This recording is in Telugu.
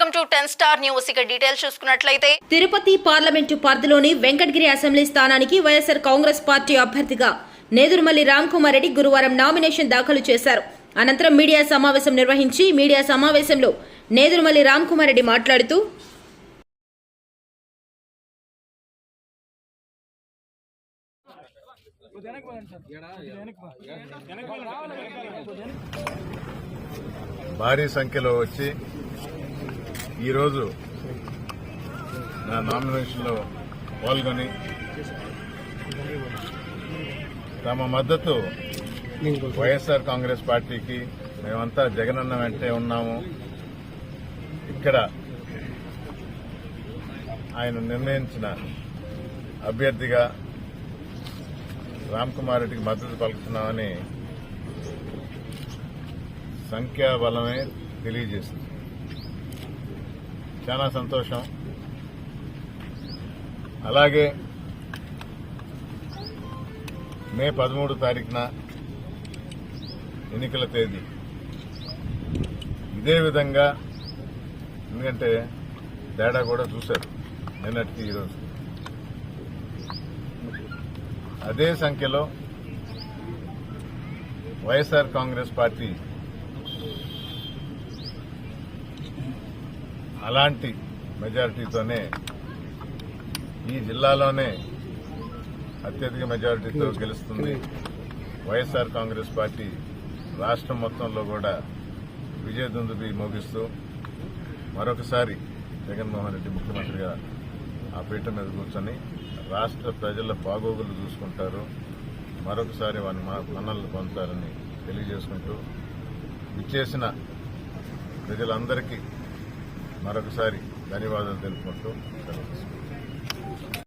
To ten star news. ఇక డీటెయిల్స్ చూసుకున్నట్లయితే తిరుపతి పార్లమెంటు పరిధిలోని వెంకటగిరి అసెంబ్లీ స్థానానికి వైఎస్సార్ కాంగ్రెస్ పార్టీ అభ్యర్థిగా నేదురుమల్లి రామ్కుమార్ రెడ్డి గురువారం నామినేషన్ దాఖలు చేశారు. అనంతరం మీడియా సమావేశం నిర్వహించి మీడియా సమావేశంలో నేదురుమల్లి రామ్కుమార్ రెడ్డి మాట్లాడుతూ భారీ సంఖ్యలో వచ్చి ఈరోజు నా నామినేషన్లో పాల్గొని తమ మద్దతు వైఎస్ఆర్ కాంగ్రెస్ పార్టీకి మేమంతా జగనన్న వెంటే ఉన్నాము. ఇక్కడ ఆయన నిర్ణయించిన అభ్యర్థిగా రామ్ కుమార్ రెడ్డికి మద్దతు పలుకుతున్నామని సంఖ్యాబలమే తెలియజేసింది చాలా సంతోషం. అలాగే మే పదమూడు తారీఖున ఎన్నికల తేదీ. ఇదే విధంగా ఎందుకంటే తేడా కూడా చూశారు నిన్నటికి ఈరోజు. అదే సంఖ్యలో వైఎస్ఆర్ కాంగ్రెస్ పార్టీ అలాంటి మెజారిటీతోనే ఈ జిల్లాలోనే అత్యధిక మెజారిటీతో గెలుస్తుంది వైఎస్ఆర్ కాంగ్రెస్ పార్టీ. రాష్ట్రం మొత్తంలో కూడా విజయదుందుబి మోగిస్తూ మరొకసారి జగన్మోహన్ రెడ్డి ముఖ్యమంత్రిగా ఆ పీఠ మీద కూర్చొని రాష్ట్ర ప్రజల బాగోగులు చూసుకుంటారు. మరొకసారి వారి మనల్ని పొందుతారని తెలియజేసుకుంటూ ఇచ్చేసిన ప్రజలందరికీ మరొకసారి ధన్యవాదాలు తెలుపుకుంటూ సెలవు